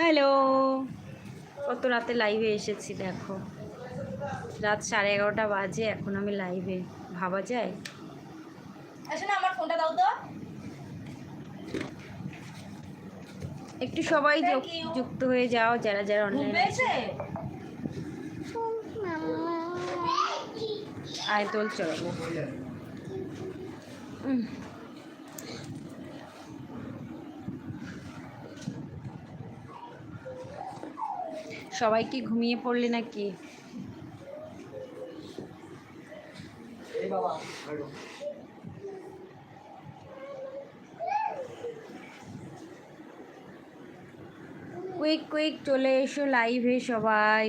Hello. কত রাতে লাইভে এসেছি দেখো। রাত সাড়ে এগারোটা বাজে এখন আমি লাইভে ভাবা যায়? আমার ফোনটা দাও তো। একটু সবাই যুক্ত হয়ে যাও যারা যারা অনলাইন আয় তোল চলো। সবাই কি ঘুমিয়ে পড়লে নাকি? কুইক কুইক চলে এসো লাইভে সবাই।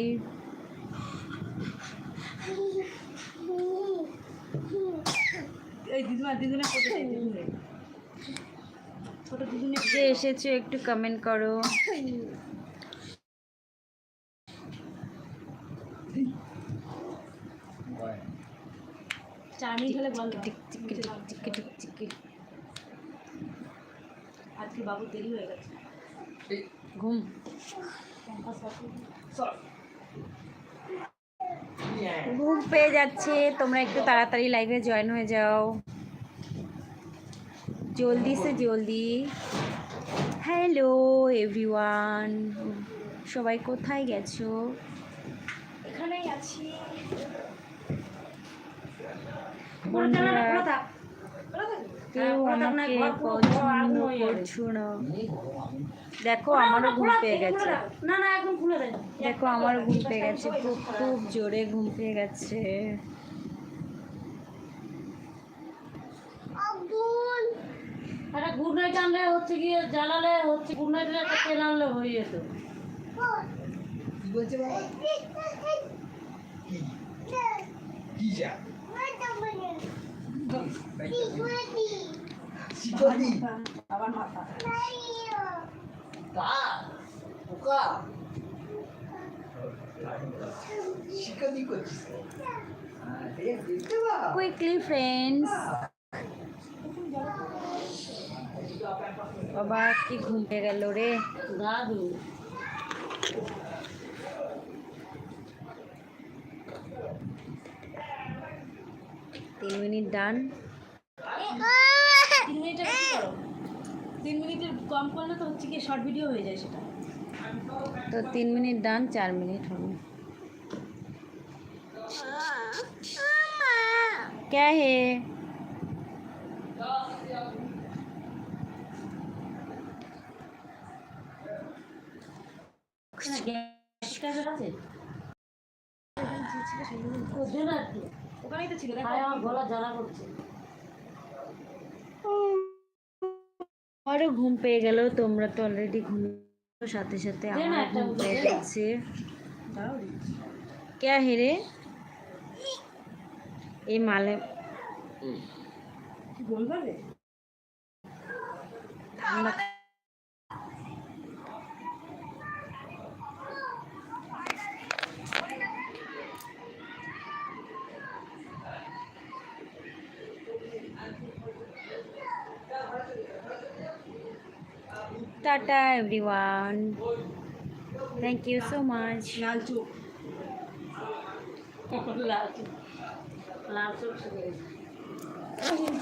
যে এসেছ একটু কমেন্ট করো। চার মিনিট হলে বল tick tick tick tick tick tick আজকে বাবু দেরি হয়ে গেছে। ঘুম। ঘুম পেয়ে যাচ্ছে। তোমরা একটু তাড়াতাড়ি লাইভে জয়েন হয়ে যাও। জলদি সে জলদি। হ্যালো এভরিওয়ান সবাই কোথায় গেছো? আছি। বন্ধুরা কেউ আমাকে পছন্দ হয়ে। করছ না। দেখো আমারও ঘুম পেয়ে গেছে। না না একদম খুলে দেয় দেখো আমারও ঘুম পেয়ে গেছে খুব খুব জোরে ঘুম পেয়ে গেছে। একটা গুড নাইট আনলে হচ্ছে গিয়ে জ্বালালে হচ্ছে গুড নাইটের একটা তেল আনলে হয়ে যেত। যা শিকড়ি আবার মাথা কা পোকা শিকড়ি করছিস কুইকলি ফ্রেন্ডস বাবা কি ঘুম পেয়ে গেল রে? দাদু। তিন মিনিট ডান তিন মিনিটের বেশি করো তিন মিনিটের কম করলে তো হচ্ছে কি শর্ট ভিডিও হয়ে যায় সেটা তো তিন মিনিট ডান চার মিনিট হবে क्या है গ্যাস কাজের আছে ওদের আর কি ওখানেই তো ছিল আমার গলা জ্বালা করছে আমারও ঘুম পেয়ে গেল তোমরা তো অলরেডি ঘুমিয়ে সাথে সাথে দে না আমার একটা ঘুম পেয়ে দে না। গেছে দাও क्या है रे ये माले কি বলবে tata everyone thank you so much লাল চোখ লাল